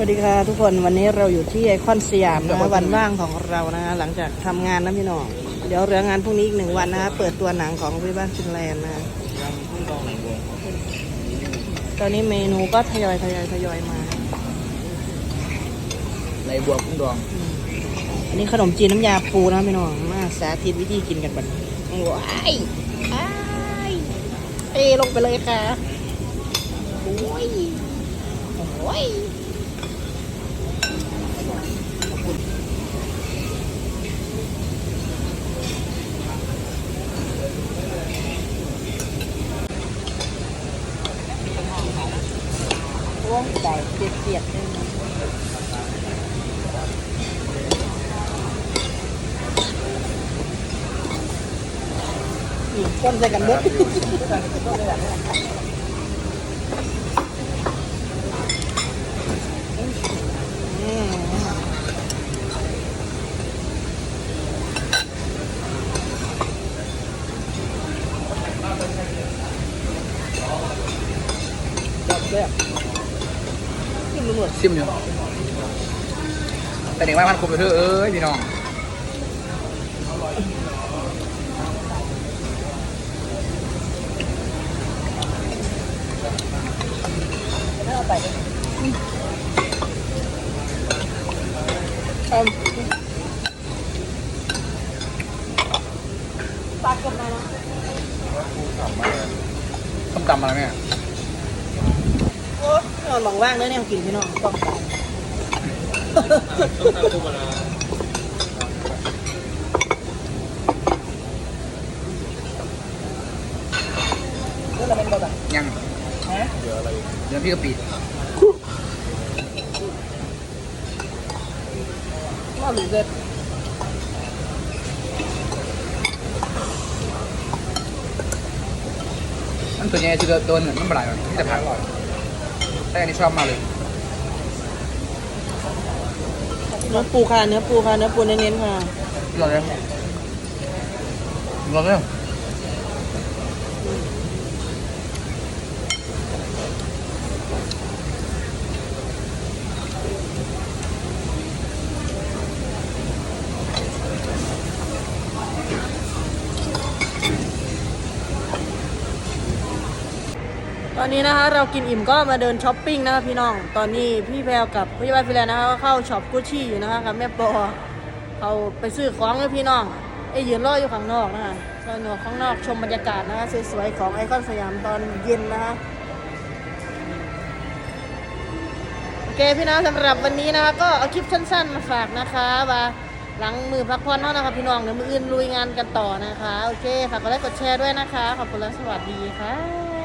วัสดีค่ะทุกคนวันนี้เราอยู่ที่ไอคอนสยามนะคะวันว่างของเรานะคะหลังจากทำงานนะพี่น้องเดี๋ยวเหลืองานพรุ่งนี้อีกหนึ่งวันนะคะเปิดตัวหนังของพี่บ้านฟินแลนด์นะคะตอนนี้เมนูก็ทยอยทยอยทยอยมาในบัวกุ้งดองอันนี้ขนมจีนน้ำยาปูนะพี่น้องมาสาธิตวิธีกินกันบัดนี้ว้ายอ้ายเทลงไปเลยค่ะโอ้ยโอ้ย ร่วงใจเปียกๆเลยนะอีกก้นใส่กันเบิดอืมจับแซ่บ ขึ้นมาหมดซิมอยู่แต่เด็กว่ามันคุมไปเถอะเอ้ยพี่น้องเอาไปเลยเอมปากกับมานะส้มตำอะไรเนี่ย โอ้นอนบังว่างเลยเนี่ยกินพี่น้องต้องตายแล้วเราเป็นแบบยังฮะเดี๋ยวพี่กะปิดว่าหรือเด็ดมันตัวใหญ่จะโดนเหมือนมันปลายมันที่จะผ่าน แต่อันนี้ชอบมากเลยเนื้อปูค่ะเนื้อปูค่ะเนื้อปูเน้นๆค่ะรอเลยรอเลย ตอนนี้นะคะเรากินอิ่มก็มาเดินช้อปปิ้งนะคะพี่น้อง ตอนนี้พี่แพรกับพี่บ้านฟิแลนด์นะคะก็เข้าช็อปกุชชี่อยู่นะคะกับแม่ปอเขาไปซื้อของเลยพี่น้องไอ้ยืนรออยู่ข้างนอกนะคะตอนอยู่ข้างนอกชมบรรยากาศนะคะสวยๆของไอคอนสยามตอนเย็นนะคะโอเคพี่น้องสำหรับวันนี้นะคะก็เอาคลิปสั้นๆมาฝากนะคะว่าหลังมือพักผ่อนเนานะคะพี่น้องเดี๋ยวมืออื่นลุยงานกันต่อนะคะ โอเคฝากกดไลค์กดแชร์ด้วยนะคะ ขอบคุณและสวัสดีค่ะ